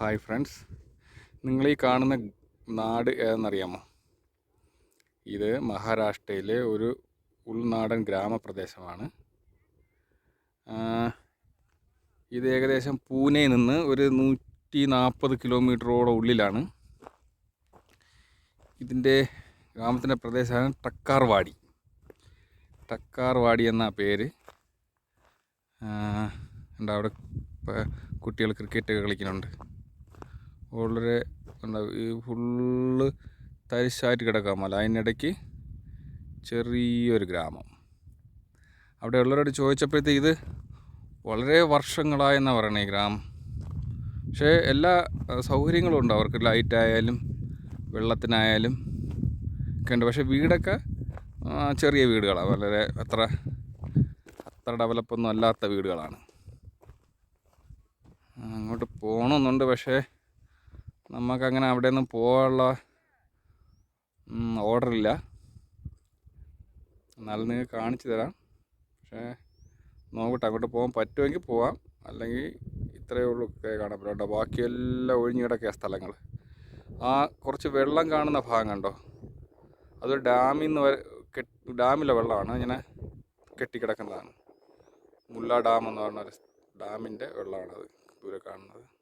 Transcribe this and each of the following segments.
Hi friends. നിങ്ങൾ ഈ കാണുന്ന നാട് ഏതെന്നറിയാമോ? ഇത് മഹാരാഷ്ട്രയിലെ ഒരു ഉൾനാടൻ ഗ്രാമപ്രദേശമാണ്. ഇത് ഏകദേശം പൂനെ നിന്ന് ഒരു നൂറ്റി നാൽപ്പത് കിലോമീറ്ററോളം ഉള്ളിലാണ്. ഇതിന്റെ ഗ്രാമത്തിന്റെ പ്രദേശമാണ് ടക്കാർവാടി. ടക്കാർവാടി എന്ന പേര്. എന്താ അവിടെ കുട്ടികൾ ക്രിക്കറ്റ് കളിക്കുന്നുണ്ട്. വളരെ ഉണ്ടാവും ഈ ഫുള്ള് തരിശായിട്ട് കിടക്കാൻ മല. അതിനിടയ്ക്ക് ചെറിയൊരു ഗ്രാമം. അവിടെ ഉള്ളവരോട് ചോദിച്ചപ്പോഴത്തേക്ക് ഇത് വളരെ വർഷങ്ങളായെന്നാണ് പറയണേ ഈ ഗ്രാമം. പക്ഷേ എല്ലാ സൗകര്യങ്ങളും ഉണ്ട്. അവർക്ക് ലൈറ്റായാലും വെള്ളത്തിനായാലും ഒക്കെ ഉണ്ട്. പക്ഷേ വീടൊക്കെ ചെറിയ വീടുകളാണ് വളരെ അത്ര അത്ര ഡെവലപ്പൊന്നും അല്ലാത്ത വീടുകളാണ്. അങ്ങോട്ട് പോകണമെന്നുണ്ട്. പക്ഷേ നമുക്കങ്ങനെ അവിടെ ഒന്നും പോകാനുള്ള ഓർഡറില്ല എന്നാലും നിങ്ങൾക്ക് കാണിച്ചു തരാം. പക്ഷേ നോക്കട്ടെ അങ്ങോട്ട് പോകാൻ പറ്റുമെങ്കിൽ പോവാം. അല്ലെങ്കിൽ ഇത്രയേ ഉള്ളൂ കാണാൻ പറ്റും ബാക്കിയെല്ലാം ഒഴിഞ്ഞു കിടക്കുക സ്ഥലങ്ങൾ ആ കുറച്ച് വെള്ളം കാണുന്ന ഭാഗം കണ്ടോ? അതൊരു ഡാമിൽ നിന്ന് വരെ ഡാമിലെ വെള്ളമാണ്. ഇങ്ങനെ കെട്ടിക്കിടക്കുന്നതാണ്. മുല്ല ഡാം എന്ന് പറഞ്ഞ ഒരു ഡാമിന്റെ വെള്ളമാണത്. ദൂരെ കാണുന്നത്.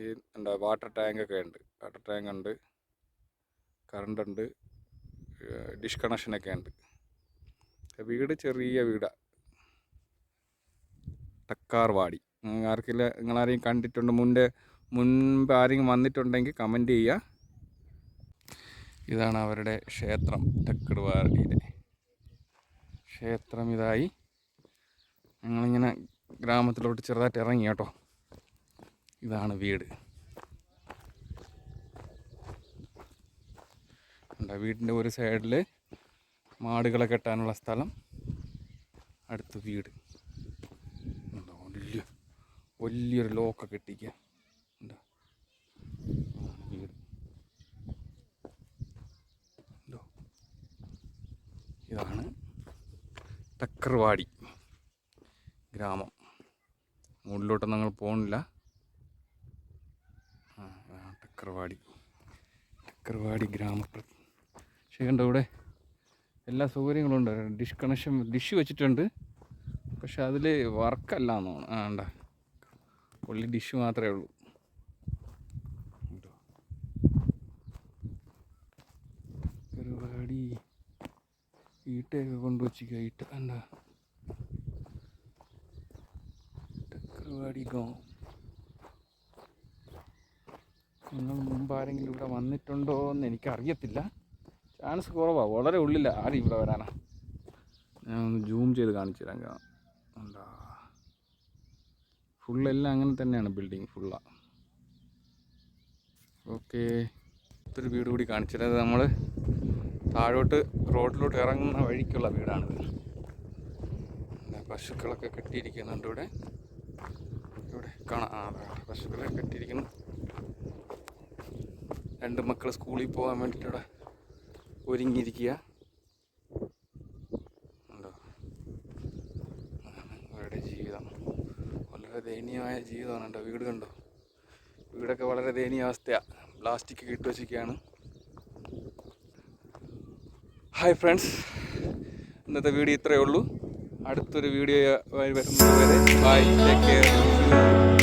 ഈ എന്താ വാട്ടർ ടാങ്ക് ഒക്കെ ഉണ്ട്. വാട്ടർ ടാങ്ക് ഉണ്ട് കറണ്ട് ഉണ്ട് ഡിഷ് കണക്ഷനൊക്കെ ഉണ്ട്. വീട് ചെറിയ വീടാണ് തക്കാർവാടി ആർക്കില്ല നിങ്ങളാരെയും കണ്ടിട്ടുണ്ട്? മുൻപ് മുൻപ് ആരെങ്കിലും വന്നിട്ടുണ്ടെങ്കിൽ കമന്റ് ചെയ്യുക ഇതാണ് അവരുടെ ക്ഷേത്രം ടക്കർവാടിയുടെ ക്ഷേത്രം ഇതായി. ഞങ്ങളിങ്ങനെ ഗ്രാമത്തിലോട്ട് ചെറുതായിട്ട് ഇറങ്ങി കേട്ടോ ഇതാണ് വീട്. ഉണ്ട് വീടിന്റെ ഒരു സൈഡിൽ മാടുകളെ കെട്ടാനുള്ള സ്ഥലം അടുത്ത് വീട്. വലിയ വലിയൊരു ലോക്ക കെട്ടിക്കുക ഇതാണ് ടക്കർവാടി ഗ്രാമം. മുകളിലോട്ട് ഞങ്ങൾ പോകണില്ല ടക്കർവാടി ടക്കർവാടി ഗ്രാമപ്ര പക്ഷേ ഇവിടെ എല്ലാ സൗകര്യങ്ങളും ഉണ്ട്. ഡിഷ് കണക്ഷൻ ഡിഷ് വെച്ചിട്ടുണ്ട്. പക്ഷെ അതിൽ വർക്കല്ല എന്നാണ് ആ ഉണ്ട പുള്ളി ഡിഷ് മാത്രമേ ഉള്ളൂ? ടക്കർവാടി ഈട്ടയൊക്കെ കൊണ്ടുവച്ചിക്ക ഈട്ട. എന്താ ടക്കർവാടി ഗോ നിങ്ങൾ മുമ്പ് ആരെങ്കിലും ഇവിടെ വന്നിട്ടുണ്ടോ എന്ന് എനിക്കറിയത്തില്ല. ചാൻസ് കുറവാണ് വളരെ ഉള്ളില്ല ആരും ഇവിടെ വരാനാ. ഞാൻ ഒന്ന് ജൂം ചെയ്ത് കാണിച്ചു തരാം. എന്താ ഫുള്ളെല്ലാം അങ്ങനെ തന്നെയാണ് ബിൽഡിങ് ഫുള്ള ഓക്കെ ഒരു വീട് കൂടി കാണിച്ചു തരാം. നമ്മൾ താഴോട്ട് റോഡിലോട്ട് ഇറങ്ങുന്ന വഴിക്കുള്ള വീടാണിത്. പശുക്കളൊക്കെ കെട്ടിയിരിക്കുന്നുണ്ട് ഇവിടെ. ഇവിടെ കാണാം. പശുക്കളെ കെട്ടിയിരിക്കുന്നു. രണ്ട് മക്കൾ സ്കൂളിൽ പോകാൻ വേണ്ടിയിട്ട് ഇവിടെ ഒരുങ്ങിയിരിക്കുക. ഉണ്ടോ അവരുടെ ജീവിതം. വളരെ ദയനീയമായ ജീവിതമാണ് കേട്ടോ വീട് കണ്ടോ? വീടൊക്കെ വളരെ ദയനീയ അവസ്ഥയാണ് പ്ലാസ്റ്റിക് ഇട്ട് വെച്ചിരിക്കുകയാണ്. ഹായ് ഫ്രണ്ട്സ് ഇന്നത്തെ വീഡിയോ ഇത്രയേ ഉള്ളൂ. അടുത്തൊരു വീഡിയോ വരുന്നത് വരെ ബൈ ടേക്ക് കെയർ